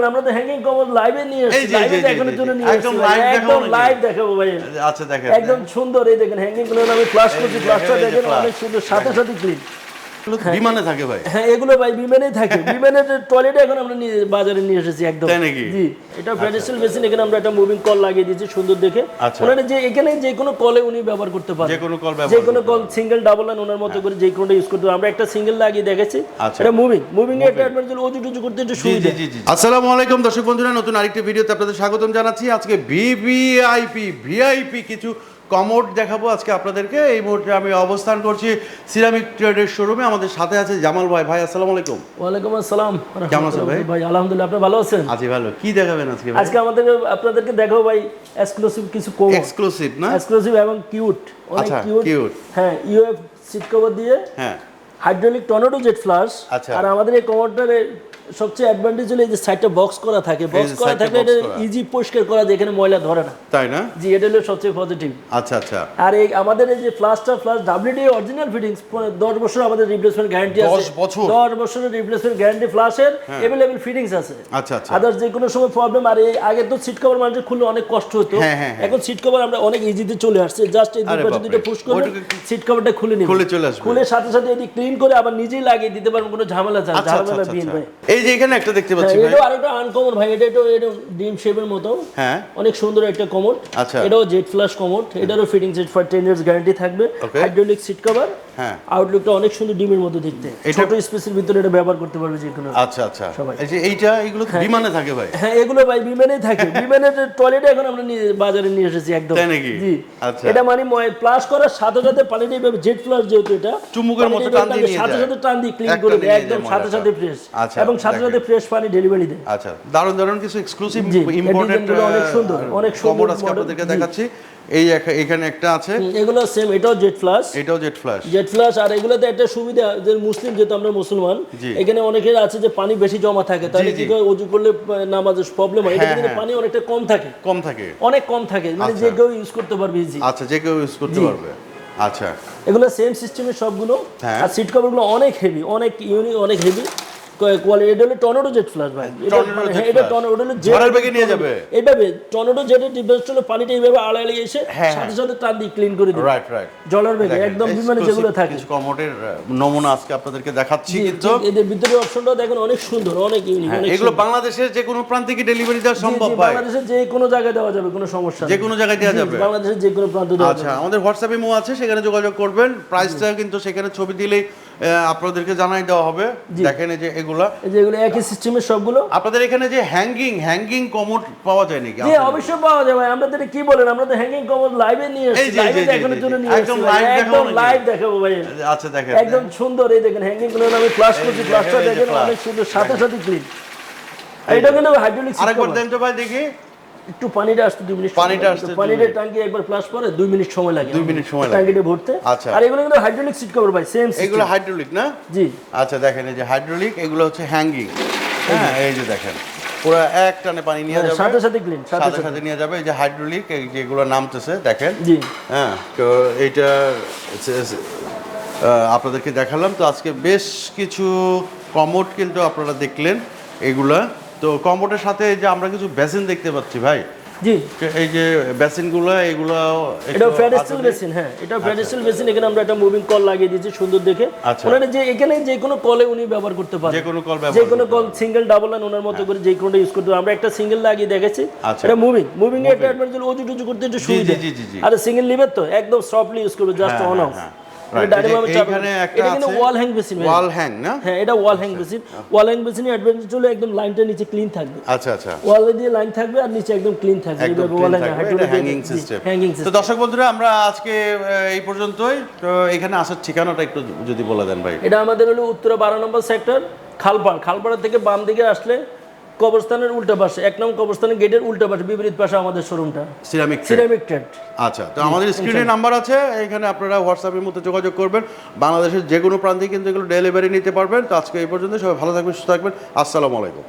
আমরা তো hanging cover লাইভে নিয়ে এসেছি লাইভে দেখানোর জন্য নিয়ে এসেছি। একদম লাইভ দেখাবো ভাই। আচ্ছা দেখেন একদম সুন্দর এই দেখেন হ্যাঙ্গিংগুলো আমি ক্লাস করছি ক্লাসটা ফ্লাশটা দেখেন। অনেক সুন্দর সাথে সাথে তো বিমানে থাকে ভাই। হ্যাঁ এগুলো ভাই বিমানেই থাকে। বিমানের টয়লেটে এখন আমরা বাজারে নিয়ে এসেছি একদম। তাই নাকি? জি এটা মেশিন এখানে আমরা একটা মুভিং কল লাগিয়ে দিয়েছি সুন্দর দেখে। আচ্ছা। ওনারা যে এখানে যে কোনো কলে উনি ব্যবহার করতে পারেন। যে কোনো কল যে কোনো কল সিঙ্গেল ডাবল লাইন ওনার মতো করে যে কোনোটা ইউজ করতে। আমরা একটা সিঙ্গেল লাগিয়ে দেখেছি আচ্ছা। এটা মুভিং মুভিং এর একটা অ্যাডভান্টেজ অজু টুজু করতে একটু সুবিধা। জি জি জি। আসসালামু আলাইকুম দর্শক বন্ধুরা নতুন আরেকটি ভিডিওতে আপনাদের স্বাগতম জানাচ্ছি। আজকে ভিভিআইপি ভিআইপি কিছু কমোড দেখাবো আজকে আপনাদেরকে। এই মুহূর্তে আমি অবস্থান করছি সিরামিক ট্রেডের শোরুমে। আমাদের সাথে আছে জামাল ভাই। ভাই আসসালামু আলাইকুম। ওয়ালাইকুম আসসালাম। কেমন আছেন ভাই? ভাই আলহামদুলিল্লাহ আপনি ভালো আছেন? আছি ভালো। কি দেখাবেন আজকে আজকে আমাদের আপনাদেরকে দেখাবো ভাই এক্সক্লুসিভ কিছু কোমর এক্সক্লুসিভ না? এক্সক্লুসিভ এবং কিউট অনেক আচ্ছা, কিউট cute। হ্যাঁ ইউএফ সিট কভার দিয়ে হ্যাঁ। হাইড্রোলিক টর্নেডো জেট ফ্লাশ আচ্ছা। আর আমাদের এই কভারটার সবচেয়ে অ্যাডভান্টেজ হলো এই যে সাইডটা বক্স করা থাকে। বক্স করা থাকলে এটা ইজি পরিষ্কার করা যায় এখানে ময়লা ধরে না। তাই না? জি এটা হলো সবচেয়ে পজিটিভ আচ্ছা আচ্ছা। আর এই আমাদের এই যে ডাব্লিউডি অরিজিনাল ফিটিংস দশ বছর আমাদের রিপ্লেসমেন্ট গ্যারান্টি আছে। 10 বছর? দশ বছরের রিপ্লেসমেন্ট গ্যারান্টি এভেলেবেল ফিটিংস আছে। আচ্ছা আচ্ছা। যে কোনো সময় প্রবলেম আর এই আগে তো সিট কভার খুললে অনেক কষ্ট হতো। হ্যাঁ, হ্যাঁ, হ্যাঁ। এখন সিট কভার আমরা অনেক ইজিতে চলে আসছে। জাস্ট এই আরে পাশে দুটো পুশ একটু- সিট কভারটা খুলে নিবে। খুলে চলে আসবে। খুলে সাথে সাথে এদিকে ক্লিন করে আবার নিজেই লাগিয়ে দিতে পারব কোনো ঝামেলা আচ্ছা আচ্ছা ঝামেলা আচ্ছা। ভাই। এই যে এখানে একটা দেখতে হ্যাঁ পাচ্ছি ভাই। এটাও আরেকটা আনকমন ভাই এটা একটু এটা ডিম শেপের মতো। হ্যাঁ। অনেক সুন্দর একটা কমোড আচ্ছা। এটাও জেট ফ্লাশ কমোড এটারও fitting set for ten years guarantee থাকবে। হাইড্রোলিক সিট কভার হ্যাঁ। আউটলুকটা অনেক সুন্দর ডিমের মতো দেখতে। এটা- ছোট স্পেসের ভিতরে এটা ব্যবহার করতে পারবে যে কোনো আচ্ছা আচ্ছা। এই যে এইটা এগুলো তো বিমানে থাকে ভাই? হ্যাঁ এগুলো ভাই বিমানেই থাকে। বিমানের টয়লেটে এখন আমরা নিয়ে বাজারে নিয়ে এসেছি একদম। তাই নাকি? জি। আচ্ছা। এটা মানে প্লাস করার সাথে সাথে পানিটা এইভাবে জেট ফ্লাশ যেহেতু এটা চুমুকের মতো টান দিয়ে নিয়ে সাথে যায়। সাথে টান দিয়ে ক্লিন করে দেয় একদম সাথে সাথে ফ্রেশ আচ্ছা, এবং সাথে সাথে ফ্রেশ পানি ডেলিভারি দেয়। আচ্ছা দারুণ দারুণ কিছু এক্সক্লুসিভ অনেক সুন্দর, অনেক সুন্দর আপনাদেরকে দেখাচ্ছি? এই এখানে একটা আছে। এগুলো সেম এটাও জেট ফ্লাশ এটাও জেট জেট ফ্লাশ আর এগুলোতে একটা সুবিধা যে মুসলিম যেহেতু আমরা মুসলমান এখানে অনেকের আছে যে পানি বেশি জমা থাকে তাহলে কি অজু করলে নামাজের প্রবলেম হয়? এটা হ্যাঁ, কিন্তু হ্যাঁ। পানি অনেকটা কম থাকে। কম থাকে। অনেক কম থাকে মানে আচ্ছা। যে কেউ ইউজ করতে পারবে ইজি আচ্ছা যে কেউ ইউজ করতে পারবে। আচ্ছা। এগুলো সেম সিস্টেমের সবগুলো। হ্যাঁ। আর সিট কভারগুলো অনেক হেভি অনেক ইউনিক অনেক হেভি কোয়ালিটি এটা হলো টর্নেডো জেট ফ্লাশ ভাই। এটা মানে হ্যাঁ। টর্নেডো হলো ঝড়ের বেগে নিয়ে যাবে। এইভাবে টর্নেডো জেটের হলো পানিটা এইভাবে আড়ালে এসে হ্যাঁ, সাথে সাথে টান দিয়ে ক্লিন করে দিবে। রাইট রাইট জলের বেগে একদম বিমানে যেগুলো থাকে। কিছু কমোডের নমুনা আজকে আপনাদেরকে দেখাচ্ছি কিন্তু এদের ভিতরে অপশনটাও দেখেন অনেক সুন্দর অনেক ইউনিক হ্যাঁ, এগুলো বাংলাদেশের যে কোনো প্রান্তে কি ডেলিভারি দেওয়া সম্ভব ভাই। বাংলাদেশের যে কোনো জায়গায় দেওয়া যাবে কোনো সমস্যা যে কোনো জায়গায় দেওয়া যাবে। বাংলাদেশের যে কোনো প্রান্ত দেওয়া আচ্ছা আমাদের হোয়াটসঅ্যাপে মো আছে সেখানে যোগাযোগ করবেন। প্রাইসটা কিন্তু সেখানে ছবি দিলেই আপনাদেরকে জানাই দেওয়া হবে। দেখেন এই যে এগুলা। এই যে এগুলো একই সিস্টেমের সবগুলো। আপনাদের এখানে যে হ্যাঙ্গিং হ্যাঙ্গিং কমোড পাওয়া যায় নাকি? জি অবশ্যই পাওয়া যাবে আমরা তো কি বলেন? আমরা তো হ্যাঙ্গিং কভার লাইভে নিয়ে এসেছি লাইভে দেখানোর জন্য। নিয়ে একদম ভাই। live একদম লাইভ দেখাবো ভাই। আচ্ছা দেখেন একদম সুন্দর। এই দেখেন হ্যাঙ্গিংগুলো আমি ফ্লাশ করছি ফ্লাশটা দেখেন। অনেক সুন্দর সাথে সাথে ক্লিন এটা কিন্তু হাইড্রোলিক আরেকবার দেন তো ভাই দেখি। একটু পানিটা আসতে দুই মিনিট পানিটা আসতে পানিটা ট্যাঙ্কি একবার করে দুই মিনিট সময় লাগে। দুই মিনিট সময় লাগে। ট্যাঙ্কিটা ভরতে। আচ্ছা। আর এগুলো কিন্তু হাইড্রোলিক সিট কভার ভাই সেম এগুলো হাইড্রোলিক না? জি। আচ্ছা দেখেন এই যে হাইড্রোলিক এগুলো হচ্ছে হ্যাঙ্গিং হ্যাঁ এই যে দেখেন। পুরো এক টানে পানি নিয়ে হ্যাঁ, যাবে। সাথে সাথে ক্লিন সাথে সাথে নিয়ে যাবে। এই যে হাইড্রোলিক যেগুলো নামতেছে দেখেন। জি। হ্যাঁ তো এইটা আপনাদেরকে দেখালাম। তো আজকে বেশ কিছু কমোড কিন্তু আপনারা দেখলেন এগুলা। তো কমোডের সাথে যে আমরা কিছু বেসিন দেখতে পাচ্ছি ভাই। জি। এই যে বেসিনগুলো এগুলো এটা প্যাডেস্টাল বেসিন হ্যাঁ এটা প্যাডেস্টাল বেসিন এখানে আমরা একটা মুভিং কল লাগিয়ে দিয়েছি সুন্দর দেখে। আচ্ছা। ওনারা যে এখানে যে কোনো কলে উনি ব্যবহার করতে পারেন। যে কোনো কল যে কোনো কল সিঙ্গেল ডাবল লাইন ওনার মতো করে যে কোনোটা ইউজ করতে আমরা একটা সিঙ্গেল লাগিয়ে দেখেছি আচ্ছা। এটা মুভিং মুভিং এর একটা অ্যাডভান্টেজ অজু টুজু করতে একটু সুবিধা। জি, জি, জি। আর সিঙ্গেল লিভার তো? একদম সফটলি ইউজ করবে জাস্ট হ্যাঁ, অন হ্যাঁ, অফ হ্যাঁ। এটা Right, ডাইরেক্ট এই যে ভাবে চালানো। এইখানে একটা এটা কিন্তু আছে- wall hang basin wall hang না? হ্যাঁ এটা wall hang basin wall hang বেসিনের অ্যাডভান্টেজ হলো একদম লাইনটা নিচে ক্লিন থাকবে। আচ্ছা আচ্ছা। ওয়ালে দিয়ে লাইন থাকবে আর নিচে একদম ক্লিন থাকবে। হ্যাঙ্গিং সিস্টেম তো দর্শক বন্ধুরা আমরা আজকে এই পর্যন্তই। তো এখানে আসার ঠিকানাটা একটু যদি বলে দেন ভাই। এটা আমাদের হলো উত্তরা বারো নম্বর সেক্টর খালপাড়। খালপাড়া থেকে বাম দিকে আসলে কবরস্থানের উল্টা পাশে এক নং কবরস্থানের গেটের উল্টা পাশে বিপরীত পাশে আমাদের শোরুমটা সিরামিক সিরামিক ট্রেড আচ্ছা তো আমাদের স্ক্রিনে নাম্বার আছে এখানে আপনারা হোয়াটসঅ্যাপের মধ্যে যোগাযোগ করবেন। বাংলাদেশের যে কোনো প্রান্তে কিন্তু এগুলো ডেলিভারি নিতে পারবেন। তো আজকে এই পর্যন্ত সবাই ভালো থাকবেন সুস্থ থাকবেন। আসসালামু আলাইকুম।